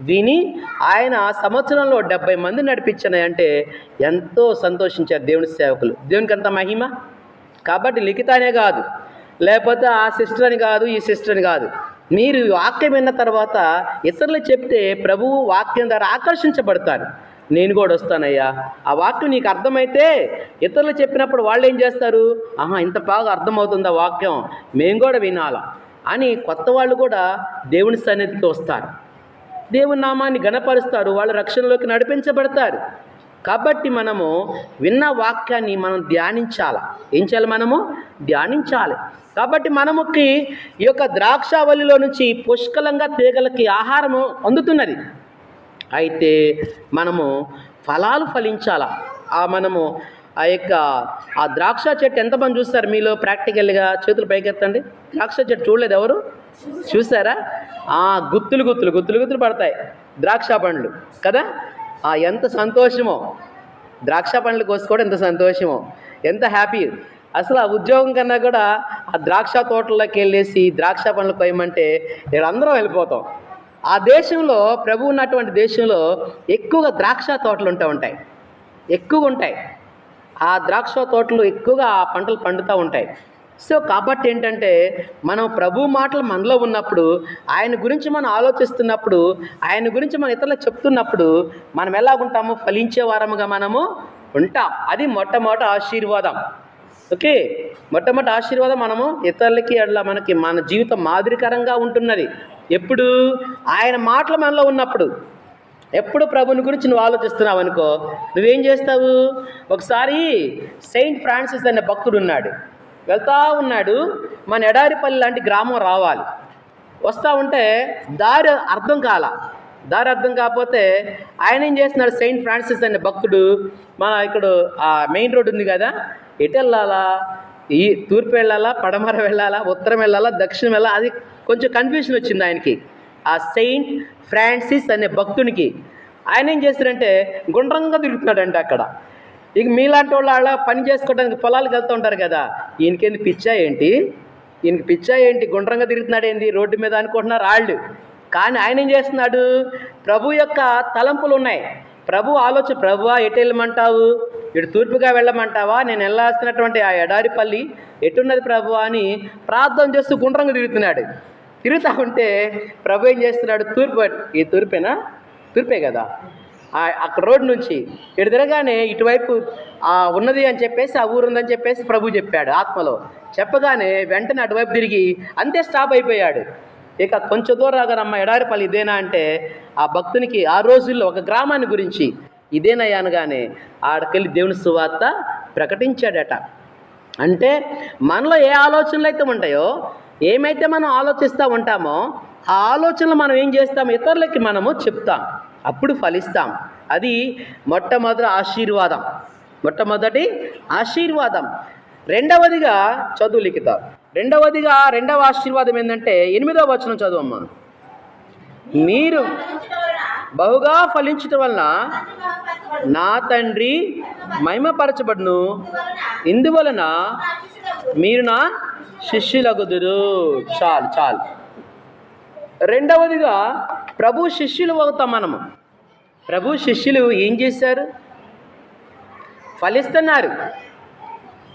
విని ఆయన సంవత్సరంలో డెబ్బై మంది నడిపించినాయంటే ఎంతో సంతోషించారు దేవుని సేవకులు. దేవునికి అంత మహిమ? కాబట్టి లిఖితానే కాదు. లేకపోతే ఆ సిస్టర్ అని కాదు ఈ సిస్టర్ అని కాదు. మీరు వాక్యం విన్న తర్వాత ఇతరులు చెప్తే ప్రభువు వాక్యం ద్వారా ఆకర్షించబడతారు. నేను కూడా వస్తానయ్యా. ఆ వాక్యం నీకు అర్థమైతే ఇతరులు చెప్పినప్పుడు వాళ్ళు ఏం చేస్తారు? ఆహా ఇంత బాగా అర్థమవుతుంది ఆ వాక్యం. మేము కూడా వినాలా అని కొత్త వాళ్ళు కూడా దేవుని సన్నిధికి వస్తారు. దేవుని నామాన్ని గణపరుస్తారు వాళ్ళు రక్షణలోకి నడిపించబడతారు. కాబట్టి మనము విన్న వాక్యాన్ని మనం ధ్యానించాలి? ఏం చేయాలి మనము? ధ్యానించాలి. కాబట్టి మనముకి ఈ యొక్క ద్రాక్షావళిలో నుంచి పుష్కలంగా తీగలకి ఆహారము అందుతున్నది. అయితే మనము ఫలాలు ఫలించాల? ఆ మనము ఆ యొక్క ఆ ద్రాక్ష చెట్టు ఎంతమంది చూస్తారు? మీలో ప్రాక్టికల్గా చేతులు పైకెత్తండి. ద్రాక్ష చెట్టు చూడలేదు ఎవరు? చూసారా? గుత్తులు గుత్తులు గుత్తులు గుత్తులు పడతాయి. ద్రాక్ష పండ్లు కదా? ఆ ఎంత సంతోషమో. ద్రాక్ష పండ్లు కోసుకోవడం ఎంత సంతోషమో. ఎంత హ్యాపీ. అసలు ఆ ఉద్యోగం కన్నా కూడా ఆ ద్రాక్ష తోటలోకి వెళ్ళేసి ద్రాక్ష పండ్లు కొయ్యమంటే ఇక్కడ అందరం వెళ్ళిపోతాం. ఆ దేశంలో ప్రభు ఉన్నటువంటి దేశంలో ఎక్కువగా ద్రాక్ష తోటలు ఉంటూ ఉంటాయి. ఎక్కువగా ఉంటాయి. ఆ ద్రాక్ష తోటలు ఎక్కువగా ఆ పంటలు పండుతూ ఉంటాయి. సో కాబట్టి ఏంటంటే మనం ప్రభు మాటలు మనలో ఉన్నప్పుడు ఆయన గురించి మనం ఆలోచిస్తున్నప్పుడు ఆయన గురించి మనం ఇతరులకు చెప్తున్నప్పుడు మనం ఎలాగుంటాము? ఫలించే వారముగా మనము ఉంటాం. అది మొట్టమొదటి ఆశీర్వాదం. ఓకే? మొట్టమొదటి ఆశీర్వాదం మనము ఇతరులకి అట్లా మనకి మన జీవితం మాదిరికరంగా ఉంటున్నది. ఎప్పుడు? ఆయన మాటలు మనలో ఉన్నప్పుడు. ఎప్పుడు ప్రభుని గురించి నువ్వు ఆలోచిస్తున్నావు అనుకో నువ్వేం చేస్తావు? ఒకసారి సెయింట్ ఫ్రాన్సిస్ అనే భక్తుడు ఉన్నాడు. వెళ్తా ఉన్నాడు. మన ఎడారిపల్లి లాంటి గ్రామం రావాలి. వస్తూ ఉంటే దారి అర్థం కాల. దారి అర్థం కాకపోతే ఆయన ఏం చేస్తున్నాడు? సెయింట్ ఫ్రాన్సిస్ అనే భక్తుడు మన ఇక్కడ ఆ మెయిన్ రోడ్ ఉంది కదా ఎటు వెళ్ళాలా ఈ తూర్పు వెళ్ళాలా పడమర వెళ్ళాలా ఉత్తరం వెళ్ళాలా దక్షిణం వెళ్ళాలా? అది కొంచెం కన్ఫ్యూషన్ వచ్చింది ఆయనకి. ఆ సెయింట్ ఫ్రాన్సిస్ అనే భక్తునికి. ఆయన ఏం చేస్తారంటే గుండ్రంగా తిరుగుతున్నాడంట అక్కడ. ఇక మీలాంటి వాళ్ళు అలా పని చేసుకోవడానికి పొలాలకు వెళ్తూ ఉంటారు కదా. ఈయనకేంది పిచ్చా ఏంటి? ఈయనకి పిచ్చా ఏంటి? గుండ్రంగా తిరుగుతున్నాడు ఏంది? రోడ్డు మీద అనుకుంటున్నారు వాళ్ళు కానీ ఆయన ఏం చేస్తున్నాడు? ప్రభు యొక్క తలంపులు ఉన్నాయి. ప్రభు ఆలోచన ప్రభువా ఎటు వెళ్ళమంటావు? ఇటు తూర్పుగా వెళ్ళమంటావా? నేను వెళ్ళాల్సినటువంటి ఆ ఎడారిపల్లి ఎటున్నది ప్రభు అని ప్రార్థన చేస్తూ గుండ్రంగా తిరుగుతున్నాడు. తిరుగుతా ఉంటే ప్రభు ఏం చేస్తున్నాడు? తూర్పు ఈ తూర్పేనా? తూర్పే కదా. అక్కడ రోడ్ నుంచి ఇటు తిరగానే ఇటువైపు ఉన్నది అని చెప్పేసి ఆ ఊరు ఉందని చెప్పేసి ప్రభు చెప్పాడు ఆత్మలో. చెప్పగానే వెంటనే అటువైపు తిరిగి అంతే స్టాప్ అయిపోయాడు. ఇక కొంచెం దూరం రాగానమ్మ ఎడారిపల్లి ఇదేనా అంటే ఆ భక్తునికి ఆ రోజుల్లో ఒక గ్రామాన్ని గురించి ఇదేనయ్యా అనగానే ఆడకెళ్ళి దేవుని సువార్త ప్రకటించాడట. అంటే మనలో ఏ ఆలోచనలు అయితే ఉంటాయో ఏమైతే మనం ఆలోచిస్తూ ఉంటామో ఆ ఆలోచనలు మనం ఏం చేస్తాం? ఇతరులకి మనము చెప్తాం. అప్పుడు ఫలిస్తాం. అది మొట్టమొదటి ఆశీర్వాదం. మొట్టమొదటి ఆశీర్వాదం. రెండవదిగా చదువు లిఖిత. రెండవదిగా రెండవ ఆశీర్వాదం ఏంటంటే ఎనిమిదవ వచనం చదువమ్మ. మీరు బహుగా ఫలించటం వలన నా తండ్రి మహిమపరచబడును. ఇందువలన మీరు నా శిష్యులగుదురు. చాలు చాలు. రెండవదిగా ప్రభు శిష్యులు అవుతాం మనము. ప్రభు శిష్యులు ఏం చేశారు? ఫలిస్తున్నారు.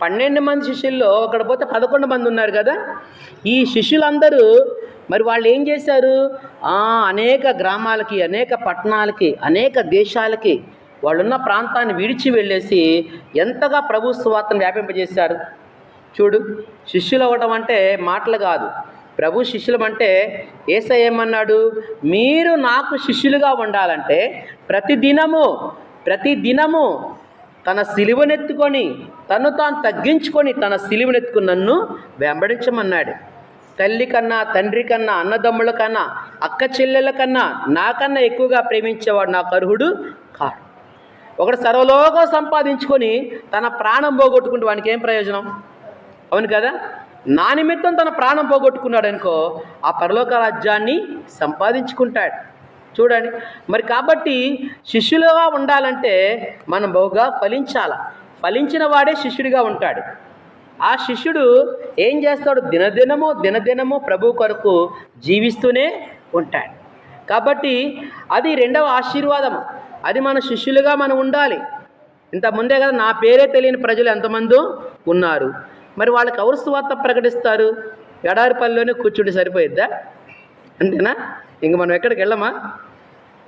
పన్నెండు మంది శిష్యుల్లో అక్కడ పోతే పదకొండు మంది ఉన్నారు కదా. ఈ శిష్యులందరూ మరి వాళ్ళు ఏం చేశారు? అనేక గ్రామాలకి అనేక పట్టణాలకి అనేక దేశాలకి వాళ్ళున్న ప్రాంతాన్ని విడిచి వెళ్ళేసి ఎంతగా ప్రభు స్వార్థను వ్యాపింపజేశారు? చూడు శిష్యులు అవ్వడం అంటే మాటలు కాదు. ప్రభు శిష్యులం అంటే ఏసై ఏమన్నాడు? మీరు నాకు శిష్యులుగా ఉండాలంటే ప్రతి దినము ప్రతి దినము తన సిలువనెత్తుకొని తను తాను తగ్గించుకొని తన సిలువనెత్తుకుని నన్ను వెంబడించమన్నాడు. తల్లి కన్నా తండ్రి కన్నా అన్నదమ్ముల కన్నా అక్క చెల్లెల కన్నా నాకన్నా ఎక్కువగా ప్రేమించేవాడు నా కరుహుడు కాడు. ఒకడు సర్వలోకం సంపాదించుకొని తన ప్రాణం పోగొట్టుకుంటే వానికి ఏం ప్రయోజనం? అవును కదా? నా నిమిత్తం తన ప్రాణం పోగొట్టుకున్నాడు అనుకో ఆ పరలోక రాజ్యాన్ని సంపాదించుకుంటాడు. చూడండి. మరి కాబట్టి శిష్యులుగా ఉండాలంటే మనం బహుగా ఫలించాల. ఫలించిన వాడే శిష్యుడిగా ఉంటాడు. ఆ శిష్యుడు ఏం చేస్తాడు? దినదినము దినదినము ప్రభు కొరకు జీవిస్తూనే ఉంటాడు. కాబట్టి అది రెండవ ఆశీర్వాదం అది మన శిష్యులుగా మనం ఉండాలి. ఇంత ముందే కదా నా పేరే తెలియని ప్రజలు ఎంతమంది ఉన్నారు. మరి వాళ్ళకి ఎవరు సువార్త ప్రకటిస్తారు? ఎడారిపల్లిలోనే కూర్చుంటే సరిపోయిద్దా? అంతేనా? ఇంక మనం ఎక్కడికి వెళ్ళమా?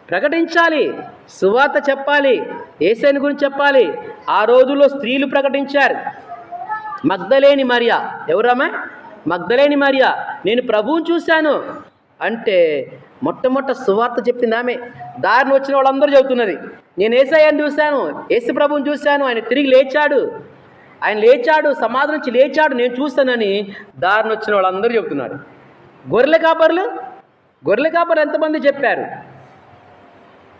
ప్రకటించాలి. సువార్త చెప్పాలి. ఏసైని గురించి చెప్పాలి. ఆ రోజుల్లో స్త్రీలు ప్రకటించారు. మగ్ధలేని మరియా. ఎవరమ్మా మగ్ధలేని మరియా. నేను ప్రభువుని చూశాను. అంటే మొట్టమొట్ట సువార్త చెప్పింది ఆమె. దారిని వచ్చిన వాళ్ళందరూ చెబుతున్నది నేను ఏసయ్యని చూశాను. ఏసు ప్రభువుని చూశాను. ఆయన తిరిగి లేచాడు. ఆయన లేచాడు సమాధి నుంచి లేచాడు నేను చూస్తానని దారిని వచ్చిన వాళ్ళందరూ చెబుతున్నారు. గొర్రెల కాపరులు? గొర్రెల కాపరు ఎంతమంది చెప్పారు?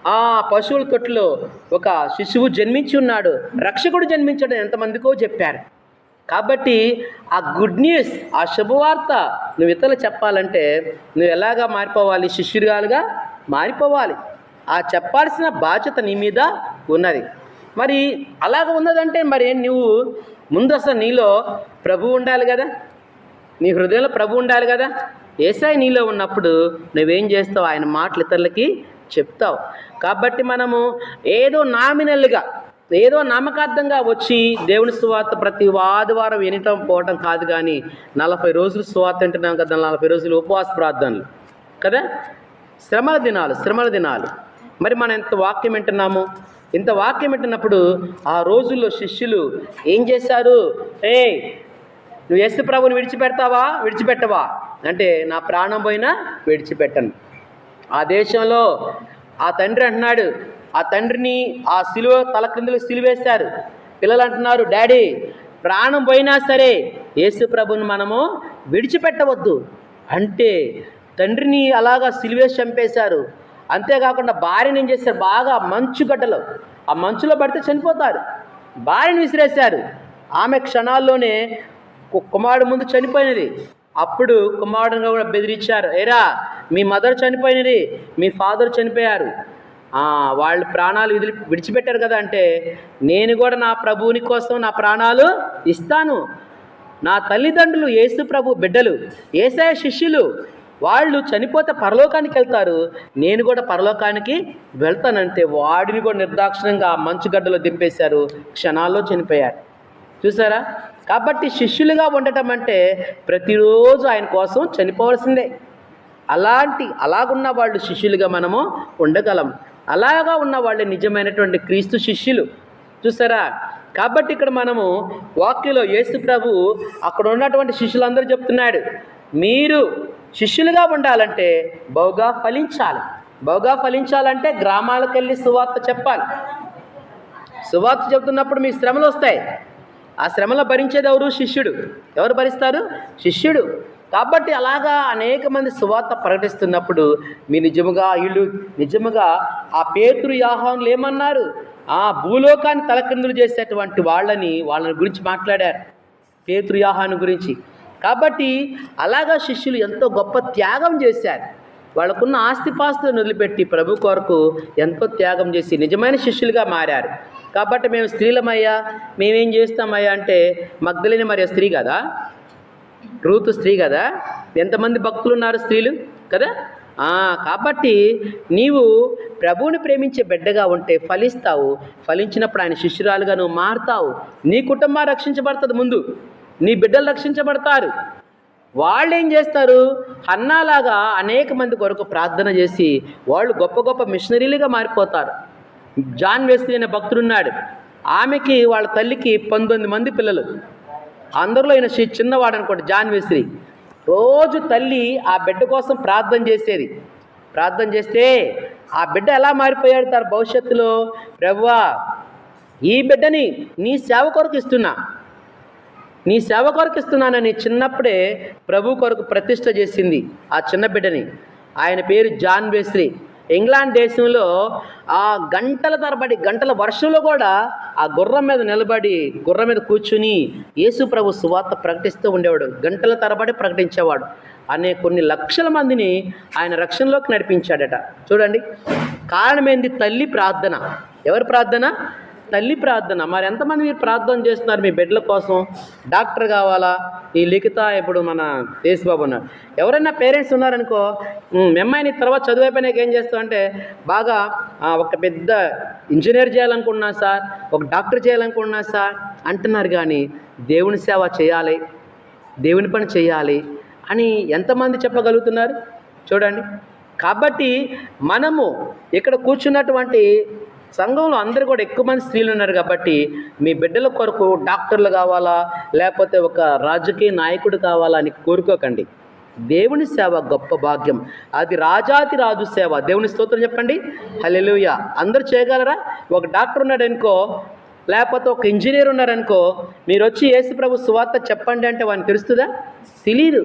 ఆ పశువుల తొట్టులో ఒక శిశువు జన్మించి ఉన్నాడు. రక్షకుడు జన్మించడం ఎంతమందికో చెప్పారు. కాబట్టి ఆ గుడ్ న్యూస్ ఆ శుభవార్త నువ్వు ఇతరులు చెప్పాలంటే నువ్వు ఎలాగా మారిపోవాలి? శిష్యురాలుగా మారిపోవాలి. ఆ చెప్పాల్సిన బాధ్యత నీ మీద ఉన్నది. మరి అలాగ ఉన్నదంటే మరి నువ్వు ముందు అసలు నీలో ప్రభు ఉండాలి కదా? నీ హృదయంలో ప్రభు ఉండాలి కదా? ఏసాయి నీలో ఉన్నప్పుడు నువ్వేం చేస్తావు? ఆయన మాటలు ఇతరులకి చెప్తావు. కాబట్టి మనము ఏదో నామినల్గా ఏదో నామకార్థంగా వచ్చి దేవుని సువార్త ప్రతి ఆదివారం వినటం పోవటం కాదు కానీ నలభై రోజులు సువార్త వింటున్నాం కదా నలభై రోజులు ఉపవాస ప్రార్థనలు కదా? శ్రమల దినాలు శ్రమల దినాలు. మరి మనం ఎంత వాక్యం వింటున్నాము? ఇంత వాక్యం పెట్టినప్పుడు ఆ రోజుల్లో శిష్యులు ఏం చేశారు? ఏ నువ్వు యేసు ప్రభుని విడిచిపెడతావా? విడిచిపెట్టవా? అంటే నా ప్రాణం పోయినా విడిచిపెట్టను. ఆ దేశంలో ఆ తండ్రి అంటున్నాడు ఆ తండ్రిని ఆ సిలువ తల క్రిందలు సిలువేశారు. పిల్లలు అంటున్నారు డాడీ ప్రాణం పోయినా సరే యేసు ప్రభుని మనము విడిచిపెట్టవద్దు. అంటే తండ్రిని అలాగా సిలువేసి చంపేశారు. అంతేకాకుండా భార్యని ఏం చేశారు బాగా మంచు గడ్డలో. ఆ మంచులో పడితే చనిపోతారు. భార్యని విసిరేశారు. ఆమె క్షణాల్లోనే కు- కుమారుడు ముందు చనిపోయినది. అప్పుడు కుమారుడుగా కూడా బెదిరించారు. ఏరా మీ మదర్ చనిపోయినది. మీ ఫాదర్ చనిపోయారు. వాళ్ళు ప్రాణాలు విదిలి విడిచిపెట్టారు కదా అంటే నేను కూడా నా ప్రభువుని కోసం నా ప్రాణాలు ఇస్తాను. నా తల్లిదండ్రులు యేసు ప్రభు బిడ్డలు. ఏసయ శిష్యులు. వాళ్ళు చనిపోతే పరలోకానికి వెళ్తారు. నేను కూడా పరలోకానికి వెళ్తానంటే వాడిని కూడా నిర్దాక్షిణంగా మంచుగడ్డలో మంచు గడ్డలో దింపేశారు. క్షణాల్లో చనిపోయారు. చూసారా? కాబట్టి శిష్యులుగా ఉండటం అంటే ప్రతిరోజు ఆయన కోసం చనిపోవాల్సిందే. అలాంటి అలాగున్న వాళ్ళు శిష్యులుగా మనము ఉండగలం. అలాగా ఉన్న వాళ్ళే నిజమైనటువంటి క్రీస్తు శిష్యులు. చూసారా? కాబట్టి ఇక్కడ మనము వాక్యలో యేసు ప్రభు అక్కడ ఉన్నటువంటి శిష్యులందరూ చెప్తున్నాడు. మీరు శిష్యులుగా ఉండాలంటే బహుగా ఫలించాలి. బహుగా ఫలించాలంటే గ్రామాలకు వెళ్ళి సువార్త చెప్పాలి. సువార్త చెబుతున్నప్పుడు మీ శ్రమలు వస్తాయి. ఆ శ్రమలు భరించేది ఎవరు? శిష్యుడు. ఎవరు భరిస్తారు? శిష్యుడు. కాబట్టి అలాగా అనేక మంది సువార్త ప్రకటిస్తున్నప్పుడు మీ నిజముగా ఇల్లు నిజముగా ఆ పేతురు యాహానులు ఏమన్నారు? ఆ భూలోకాన్ని తలకిందులు చేసేటువంటి వాళ్ళని వాళ్ళని గురించి మాట్లాడారు. పేతురు యాహాను గురించి. కాబట్టి అలాగా శిష్యులు ఎంతో గొప్ప త్యాగం చేశారు. వాళ్ళకున్న ఆస్తిపాస్తులను వదిలిపెట్టి ప్రభు కొరకు ఎంతో త్యాగం చేసి నిజమైన శిష్యులుగా మారారు. కాబట్టి మేము స్త్రీలమయ్యా మేమేం చేస్తామయ్యా అంటే మగ్ధులని మరి స్త్రీ కదా? రూతు స్త్రీ కదా? ఎంతమంది భక్తులు ఉన్నారు స్త్రీలు కదా? కాబట్టి నీవు ప్రభువుని ప్రేమించే బిడ్డగా ఉంటే ఫలిస్తావు. ఫలించినప్పుడు ఆయన శిష్యురాలుగా నువ్వు మారుతావు. నీ కుటుంబం రక్షించబడుతుంది ముందు. నీ బిడ్డలు రక్షించబడతారు. వాళ్ళు ఏం చేస్తారు? హన్నాలాగా అనేక మంది కొరకు ప్రార్థన చేసి వాళ్ళు గొప్ప గొప్ప మిషనరీలుగా మారిపోతారు. జాన్ వెస్లీ అనే భక్తుడున్నాడు. ఆమెకి వాళ్ళ తల్లికి పంతొమ్మిది మంది పిల్లలు. అందరిలో ఈయన శ్రీ చిన్నవాడు అనుకోండి జాన్ వెస్లీ. రోజు తల్లి ఆ బిడ్డ కోసం ప్రార్థన చేసేది. ప్రార్థన చేస్తే ఆ బిడ్డ ఎలా మారిపోయాడు తన భవిష్యత్తులో? ప్రభువా ఈ బిడ్డని నీ సేవ కొరకు ఇస్తున్నా. నీ సేవ కొరకు ఇస్తున్నానని చిన్నప్పుడే ప్రభు కొరకు ప్రతిష్ట చేసింది ఆ చిన్న బిడ్డని. ఆయన పేరు జాన్ బేస్రీ ఇంగ్లాండ్ దేశంలో ఆ గంటల తరబడి గంటల వర్షంలో కూడా ఆ గుర్రం మీద నిలబడి గుర్రం మీద కూర్చుని యేసు ప్రభు సువార్త ప్రకటిస్తూ ఉండేవాడు. గంటల తరబడి ప్రకటించేవాడు. అనే కొన్ని లక్షల మందిని ఆయన రక్షణలోకి నడిపించాడట. చూడండి కారణమైంది తల్లి ప్రార్థన. ఎవరి ప్రార్థన? తల్లి ప్రార్థన. మరి ఎంతమంది మీరు ప్రార్థన చేస్తున్నారు మీ బిడ్డల కోసం? డాక్టర్ కావాలా? ఈ లిఖిత ఇప్పుడు మన దేశబాబు ఉన్నారు ఎవరైనా పేరెంట్స్ ఉన్నారనుకో మెమ్మాయిని తర్వాత చదువు అయిపోయినాక ఏం చేస్తామంటే బాగా ఒక పెద్ద ఇంజనీర్ చేయాలనుకున్నా సార్ ఒక డాక్టర్ చేయాలనుకున్నా సార్. అంటున్నారు కానీ దేవుని సేవ చేయాలి దేవుని పని చేయాలి అని ఎంతమంది చెప్పగలుగుతున్నారు? చూడండి. కాబట్టి మనము ఇక్కడ కూర్చున్నటువంటి సంఘంలో అందరూ కూడా ఎక్కువ మంది స్త్రీలు ఉన్నారు కాబట్టి మీ బిడ్డల కొరకు డాక్టర్లు కావాలా లేకపోతే ఒక రాజకీయ నాయకుడు కావాలా అని కోరుకోకండి. దేవుని సేవ గొప్ప భాగ్యం. అది రాజాతి రాజు సేవ. దేవుని స్తోత్రం చెప్పండి. హలెలుయ అందరూ చేయగలరా? ఒక డాక్టర్ ఉన్నాడు అనుకో లేకపోతే ఒక ఇంజనీర్ ఉన్నారనుకో మీరు వచ్చి యేసు ప్రభు సువార్త చెప్పండి అంటే వాడిని తెలుస్తుందా? తెలియదు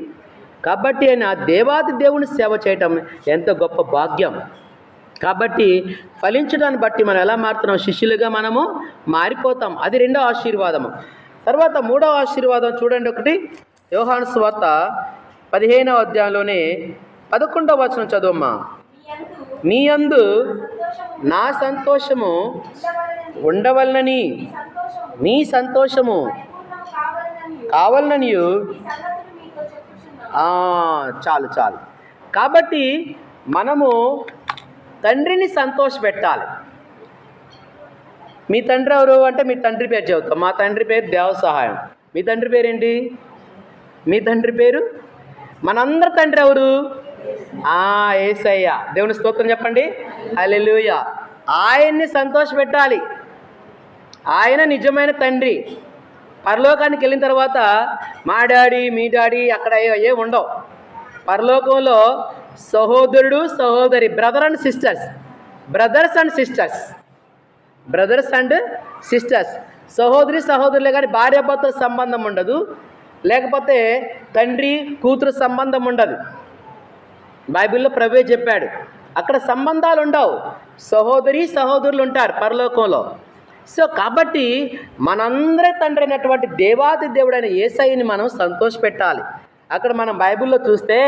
కాబట్టి ఆయన దేవాది దేవుని సేవ చేయటం ఎంతో గొప్ప భాగ్యం. కాబట్టి ఫలించడాన్ని బట్టి మనం ఎలా మారుతున్నాం? శిష్యులుగా మనము మారిపోతాం. అది రెండో ఆశీర్వాదము. తర్వాత మూడో ఆశీర్వాదం చూడండి ఒకటి. యోహాను సువార్త పదిహేనవ అధ్యాయంలోనే పదకొండవ వచనం చదువమ్మా. మీ యందు అందు నా సంతోషము ఉండవలనని మీ సంతోషము నీ సంతోషము కావాలనని చాలు చాలు. కాబట్టి మనము తండ్రిని సంతోషపెట్టాలి మీ తండ్రి ఎవరు అంటే మీ తండ్రి పేరు చెబుతాం. మా తండ్రి పేరు దేవ సహాయం. మీ తండ్రి పేరేంటి? మీ తండ్రి పేరు? మనందరి తండ్రి ఎవరు? ఆ ఏసయ్య. దేవుని స్తోత్రం చెప్పండి. అలెలుయ ఆయన్ని సంతోషపెట్టాలి ఆయన నిజమైన తండ్రి. పరలోకానికి వెళ్ళిన తర్వాత మా డాడీ మీ డాడీ అక్కడ ఏ ఉండవు. పరలోకంలో సహోదరుడు సహోదరి brother and sisters brothers and sisters brothers and sisters సహోదరి సహోదరులే కానీ భార్యాభర్తల సంబంధం ఉండదు. లేకపోతే తండ్రి కూతురు సంబంధం ఉండదు. బైబిల్లో ప్రభే చెప్పాడు అక్కడ సంబంధాలు ఉండవు. సహోదరి సహోదరులు ఉంటారు పరలోకంలో. సో కాబట్టి మనందరి తండ్రి అయినటువంటి దేవాది దేవుడైన ఏసైని మనం సంతోషపెట్టాలి. అక్కడ మనం బైబిల్లో చూస్తే